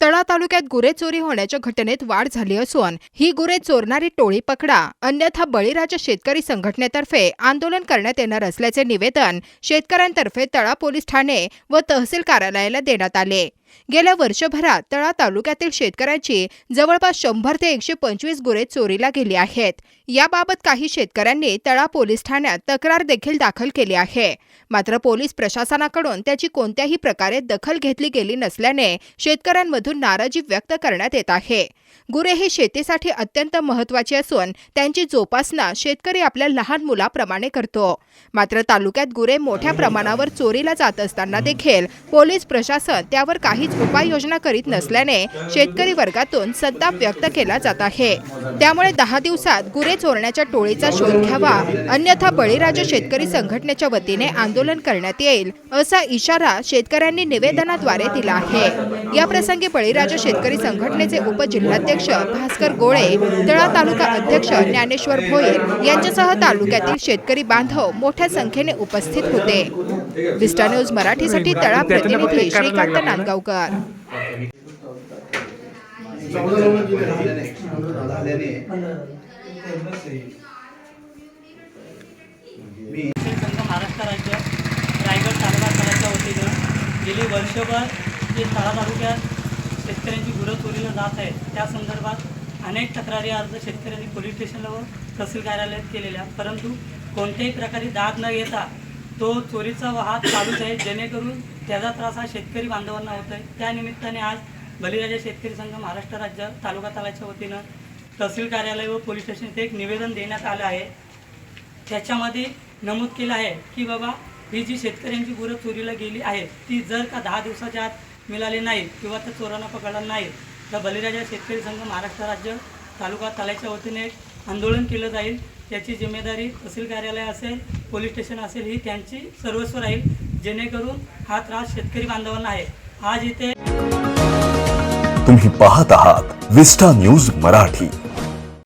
तळा तालुक्यात गुरे चोरी होण्याच्या घटनेत वाढ झाली असून ही गुरे चोरणारी टोळी पकडा अन्यथा बळीराजा शेतकरी संघटनेतर्फे आंदोलन करण्यात येणार असल्याचे निवेदन शेतकऱ्यांतर्फे तळा पोलीस ठाणे व तहसील कार्यालयाला देण्यात आले. गेल्या वर्षभरात तळा तालुक्यातील शेतकऱ्यांची जवळपास शंभर ते एकशे पंचवीस गुरे चोरीला गेली आहेत. याबाबत काही शेतकऱ्यांनी तळा पोलीस ठाण्यात तक्रार देखील दाखल केली आहे. मात्र पोलीस प्रशासनाकडून त्याची कोणत्याही प्रकारे दखल घेतली गेली नसल्याने शेतकऱ्यांमधून नाराजी व्यक्त करण्यात येत आहे. गुरे ही शेतीसाठी अत्यंत महत्वाची असून त्यांची जोपासना शेतकरी आपल्या लहान मुलाप्रमाणे करतो. मात्र तालुक्यात गुरे मोठ्या प्रमाणावर चोरीला जात असताना देखील पोलीस प्रशासन त्यावर काही काहीच उपाययोजना करीत नसल्याने शेतकरी वर्गातून संताप व्यक्त केला जात आहे. त्यामुळे दहा दिवसात गुरे चोरण्याच्या टोळीचा शोध घ्यावा अन्यथा बळीराजा शेतकरी संघटनेच्या वतीने आंदोलन करण्यात येईल असा इशारा शेतकऱ्यांनी निवेदनाद्वारे दिला आहे. या प्रसंगी बळीराजा शेतकरी संघटनेचे उपजिल्हाध्यक्ष भास्कर गोळे तळा तालुका अध्यक्ष ज्ञानेश्वर भोईर यांच्यासह तालुक्यातील शेतकरी बांधव मोठ्या संख्येने उपस्थित होते. विस्टा न्यूज मराठीसाठी तळा प्रतिनिधी श्रीकांत नांदगावकर. शेतकरी महाराष्ट्र राज्य रायगड तालुका तळाच्या वतीनं गेली वर्षभर जे तळा तालुक्यात शेतकऱ्यांची गुरं चोरीला जात आहेत त्या संदर्भात अनेक तक्रारी अर्ज शेतकऱ्यांनी पोलीस स्टेशनला व तहसील कार्यालयात केलेल्या परंतु कोणत्याही प्रकारे दाद न येता तो चोरीचा वाहत चालूच आहे. जेणेकरून त्याचा त्रास हा शेतकरी बांधवांना होत आहे. त्यानिमित्ताने आज बलिराजा शेतकरी संघ महाराष्ट्र राज्य तालुका तालाच्या वतीनं तहसील कार्यालय व पोलीस स्टेशन एक निवेदन देण्यात आलं आहे. त्याच्यामध्ये नमूद केलं आहे की बाबा ही जी शेतकऱ्यांची गुरं चोरीला गेली आहेत ती जर का दहा दिवसाच्या आत मिळाली नाहीत किंवा त्या चोरांना पकडला नाहीत तर बलिराजा शेतकरी संघ महाराष्ट्र राज्य तालुका तालाच्या वतीने एक आंदोलन केलं जाईल. त्याची जिम्मेदारी तहसील कार्यालय असेल पोलीस स्टेशन असेल ही त्यांची सर्वस्व राहील. जेणेकरून हा त्रास शेतकरी बांधवांना आहे. आज इथे तुम्ही पाहत आहात विस्टा न्यूज मराठी.